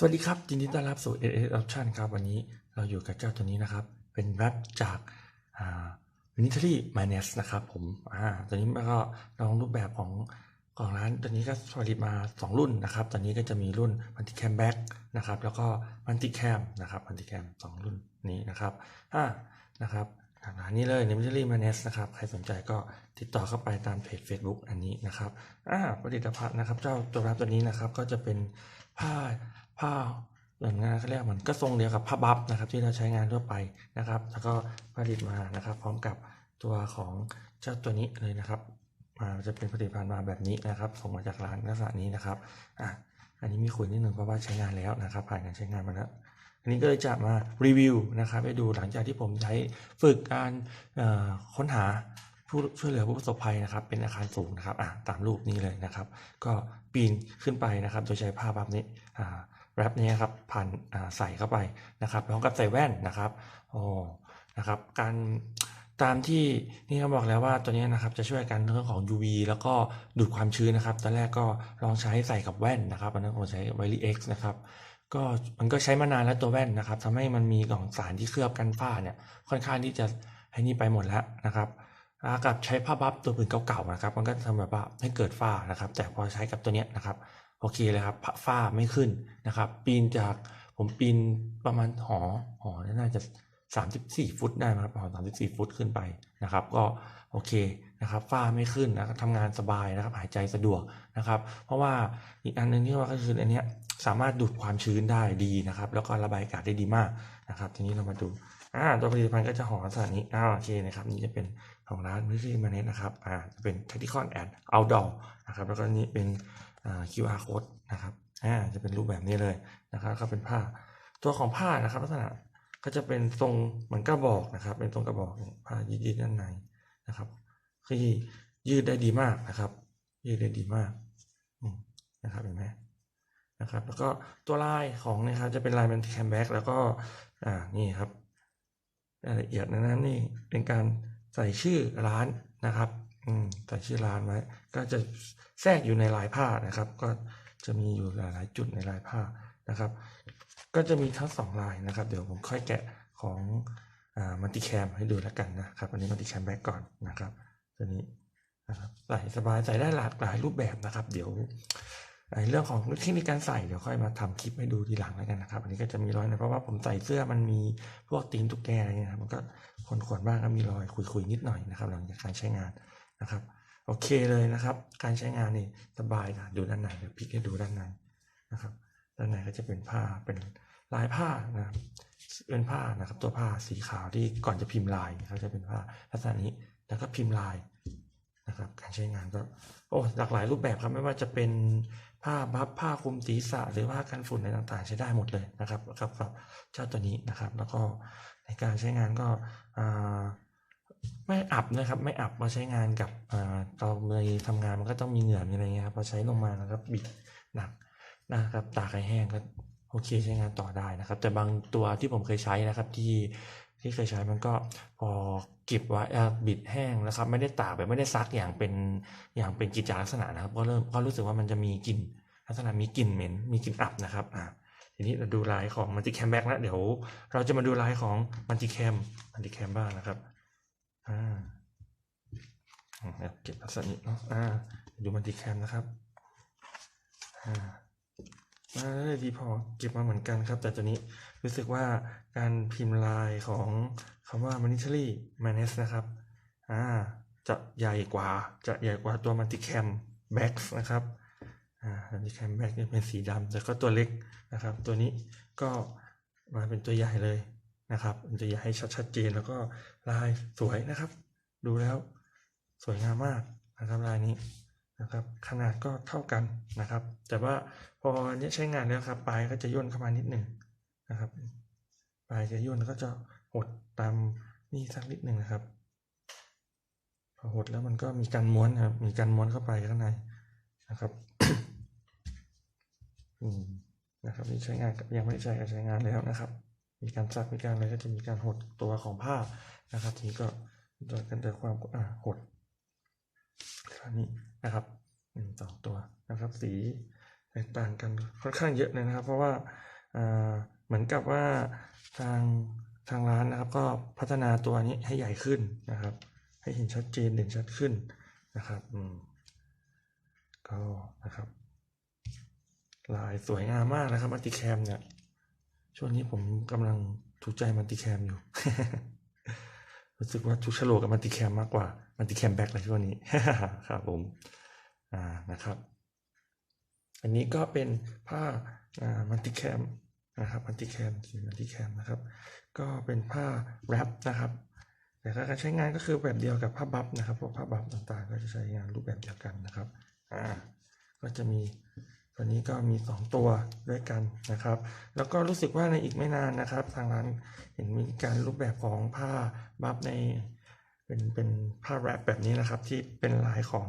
สวัสดีครับยินดีต้อนรับสู่ AA Option ครับวันนี้เราอยู่กับเจ้าตัวนี้นะครับ เป็นแรปจากอ่า Military Minus นะครับผมอ่าตัวนี้ก็ลองรูปแบบของของร้านตัวนี้ก็ผลิตมา 2 รุ่นนะครับ ตอนนี้ก็จะมีรุ่น Multi Cam Back นะครับแล้วก็ Multi Cam นะครับ Multi Cam 2รุ่นนี้นะครับอ่านะครับร้านนี้เลย Military Minus นะครับใครสนใจก็ติดต่อเข้าไปตามเพจ Facebook อันนี้นะครับอ่าผลิตภัณฑ์นะครับ เจ้าตัวรับตัวนี้นะครับก็จะเป็นผ้า ผ้าเหมือนงานเขาเรียกเหมือนก็ทรงเดียวกับผ้าบัฟนะครับที่เราใช้งานทั่วไปนะครับ แล้วก็ผลิตมานะครับ พร้อมกับตัวของเจ้าตัวนี้เลยนะครับมาจะเป็นผลิตภัณฑ์มาแบบนี้นะครับส่งมาจากร้านลักษณะนี้นะครับอะอันนี้มีคุยนิดนึงเพราะว่าใช้งานแล้วนะครับ ผ่านการใช้งานมาแล้วอันนี้ก็เลยจะมารีวิวนะครับให้ดูหลังจากที่ผมใช้ฝึกการค้นหาผู้ช่วยเหลือผู้ประสบภัยนะครับ เป็นอาคารสูงนะครับอะตามรูปนี้เลยนะครับ ก็ปีนขึ้นไปนะครับ โดยใช้ผ้าแบบนี้อ่า แรปนี้ครับผ่านใส่เข้าไปนะครับพร้อมกับใส่แว่นนะครับโอ้นะครับการตามที่นี่เขาบอกแล้วว่าตัวนี้นะครับจะช่วยกันเรื่องของ UV แล้วก็ดูดความชื้นนะครับ ตอนแรกก็ลองใช้ใส่กับแว่นนะครับอันนั้นผมใช้ v i l y X นะครับก็มันก็ใช้มานานแล้วตัวแว่นนะครับทำให้มันมีกล่องสารที่เคลือบกันฝ้าเนี่ยค่อนข้างที่จะให้นี่ไปหมดแล้วนะครับกับใช้ผ้าบัฟตัวปืนเก่าๆนะครับ มันก็ทำแบบว่าให้เกิดฝ้านะครับ แต่พอใช้กับตัวเนี้ยนะครับ โอเคเลยครับฝ้าไม่ขึ้นนะครับ ปีนจากผมปีนประมาณหอหอน่าจะ 34 ฟุตได้ไหมครับหอ34 ฟุตขึ้นไปนะครับ ก็โอเคนะครับฝ้าไม่ขึ้นนะครับทำงานสบายนะครับหายใจสะดวกนะครับ เพราะว่าอีกอันหนึ่งที่ว่าก็คืออันเนี้ยสามารถดูดความชื้นได้ดีนะครับ แล้วก็ระบายอากาศได้ดีมากนะครับ ทีนี้เรามาดูอ่าตัวผลิตภัณฑ์ก็จะห่อลักษณะนี้อ่าโอเคนะครับนี่จะเป็นของร้านมิสซี่มาเนนะครับอ่าจะเป็น Tactical and Outdoor นะครับแล้วก็นี่เป็น QR code นะครับอ่าจะเป็นรูปแบบนี้เลยนะครับก็เป็นผ้า ตัวของผ้านะครับลักษณะก็จะเป็นทรงเหมือนกระบอกนะครับ เป็นทรงกระบอกยผ้ายืดๆด้านในนะครับที่ยืดได้ดีมากนะครับ ยืดได้ดีมากนะครับเห็นไหมนะครับ แล้วก็ตัวลายของนะครับจะเป็นลายมันแคมแบ็กแล้วก็อ่านี่ครับรายละเอียดนั้นนี่เป็นการใส่ชื่อร้านนะครับ อืมใส่ชื่อร้านไว้ก็จะแทรกอยู่ในลายผ้านะครับ ก็จะมีอยู่หลาย ๆ จุดในลายผ้านะครับ ก็จะมีทั้งสองลายนะครับ เดี๋ยวผมค่อยแกะของอ่ามัลติแคมให้ดูแล้วกันนะครับ อันนี้มัลติแคมแบ็กก่อนนะครับตัวนี้นะครับใส่สบายใส่ได้หลากหลายรูปแบบนะครับ เดี๋ยวเรื่องของเทคนิคการใส่เดี๋ยวค่อยมาทำคลิปให้ดูทีหลังแล้วกันนะครับ อันนี้ก็จะมีรอยนะเพราะว่าผมใส่เสื้อมันมีพวกตีนตุ๊กแกอะไรเงี้ยครับมันก็ขนๆบ้างก็มีรอยคุยๆนิดหน่อยนะครับ หลังจากการใช้งาน นะครับ โอเคเลยนะครับ การใช้งานนี่สบายนะดูด้านในเดี๋ยวพลิกให้ดูด้านในนะครับ ด้านในก็จะเป็นผ้าเป็นลายผ้านะครับเป็นผ้านะครับ ตัวผ้าสีขาวที่ก่อนจะพิมพ์ลายเขาจะเป็นผ้าลักษณะนี้แล้วก็พิมพ์ลายนะครับการใช้งานก็โอ้หลากหลายรูปแบบครับไม่ว่าจะเป็นผ้าบัฟผ้าคลุมศีรษะหรือผ้ากันฝุ่นอะไรต่างๆ ใช้ได้หมดเลยนะครับกับกับเจ้าตัวนี้นะครับ แล้วก็ในการใช้งานก็อ่า ไม่อับนะครับ ไม่อับมาใช้งานกับอ่าเราเลยทำงานมันก็ต้องมีเหงื่อมีอะไรเงี้ยครับพอใช้ลงมาแล้วก็บิดหนักนะครับตากให้แห้งก็โอเคใช้งานต่อได้นะครับ แต่บางตัวที่ผมเคยใช้นะครับที่ที่เคยใช้มันก็พอเก็บไว้อะบิดแห้งนะครับ ไม่ได้ตากแบบไม่ได้ซักอย่างเป็นอย่างเป็นกิจจลักษณะนะครับ ก็เริ่มก็รู้สึกว่ามันจะมีกลิ่นลักษณะมีกลิ่นเหม็นมีกลิ่นอับนะครับอ่าทีนี้เราดูลายของมัลติแคมแบ็กแล้วเดี๋ยว เราจะมาดูลายของมัลติแคมมัลติแคมบ้างนะครับ อ่าเก็บลักษณะนี้เนาะอ่าดูมัลติแคมนะครับอ่ามาได้ดีพอเก็บมาเหมือนกันครับ แต่ตัวนี้รู้สึกว่าการพิมพ์ลายของคำว่า monetary minus นะครับอ่าจะใหญ่กว่าจะใหญ่กว่าตัว multicam back นะครับอ่า multicam back เนี่ยเป็นสีดำแต่ก็ตัวเล็กนะครับ ตัวนี้ก็มาเป็นตัวใหญ่เลย นะครับเป็นตัวใหญ่ให้ชัดๆเจนแล้วก็ลายสวยนะครับ ดูแล้วสวยงามมากนะครับลายนี้นะครับ ขนาดก็เท่ากันนะครับ แต่ว่าพอเนี้ยใช้งานแล้วครับปลายก็จะย่นเข้ามานิดหนึ่งนะครับปลายจะย่นแล้วก็จะหดตามนี่สักนิดหนึ่งนะครับ พอหดแล้วมันก็มีการม้วนครับ มีการม้วนเข้าไปข้างในนะครับอืมนะครับนี่ใช้งานยังไม่ได้ใช้การใช้งานแล้วนะครับ มีการซักมีการอะไรก็จะมีการหดตัวของผ้านะครับ ทีนี้ก็โดกันแต่ความอ่าหดคราวนี้นะครับหนึ่งสองตัวนะครับ สีคกต่างกันค่อนข้างเยอะเลยนะครับ เพราะว่าเหมือนกับว่าทางทางร้านนะครับ ก็พัฒนาตัวนี้ให้ใหญ่ขึ้นนะครับ ให้เห็นชัดเจนเด่นชัดขึ้นนะครับอืมก็นะครับลายสวยงามมากนะครับมัติแคมเนี่ย ช่วงนี้ผมกำลังถูกใจมัลติแคมอยู่รู้สึกว่าถูกโฉลกกับมัลติแคมมากกว่ามัลติแคมแบ็คเลยช่วงนี้ครับผมอ่านะครับ อันนี้ก็เป็นผ้าอ่ามัลติแคมนะครับมัลติแคมสีมัลติแคมนะครับ ก็เป็นผ้าแรปนะครับแต่การใช้งานก็คือแบบเดียวกับผ้าบัฟนะครับพวกผ้าบัฟต่างๆ ก็จะใช้งานรูปแบบเดียวกันนะครับอ่าก็จะมี ตัวนี้ก็มีสองตัวด้วยกันนะครับ แล้วก็รู้สึกว่าในอีกไม่นานนะครับ ทางร้านเห็นมีการรูปแบบของผ้าบัฟในเป็นเป็นผ้าแรปแบบนี้นะครับที่เป็นลายของ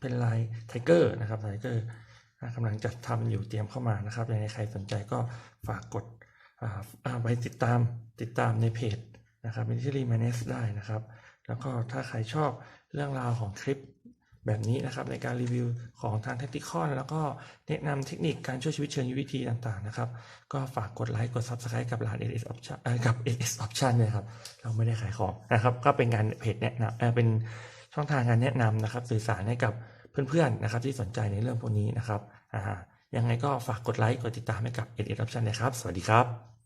เป็นลายไทเกอร์นะครับไทเกอร์กำลังจัดทำอยู่เตรียมเข้ามานะครับยังไงใครสนใจก็ฝากกดอ่าอ่าไปติดตามติดตามในเพจนะครับ Military Manage ได้นะครับ แล้วก็ถ้าใครชอบเรื่องราวของคลิป แบบนี้นะครับในการรีวิวของทาง t ท c t i c a l แล้วก็แนะนำเทคนิคการช่วยชีวิตเชิงยุทธวิธีต่างๆนะครับ ก็ฝากกดไลค์กด Subscribe กับร้าน SS Option เอ่อกับ SS Option เลยครับ เราไม่ได้ขายของนะครับ ก็เป็นงานเพจแนะนำเป็นช่องทางการแนะนำนะครับ สื่อสารให้กับเพื่อนๆนะครับที่สนใจในเรื่องพวกนี้นะครับยังไงก็ฝากกดไลค์กดติดตามให้กับ SS Option นะครับ สวัสดีครับ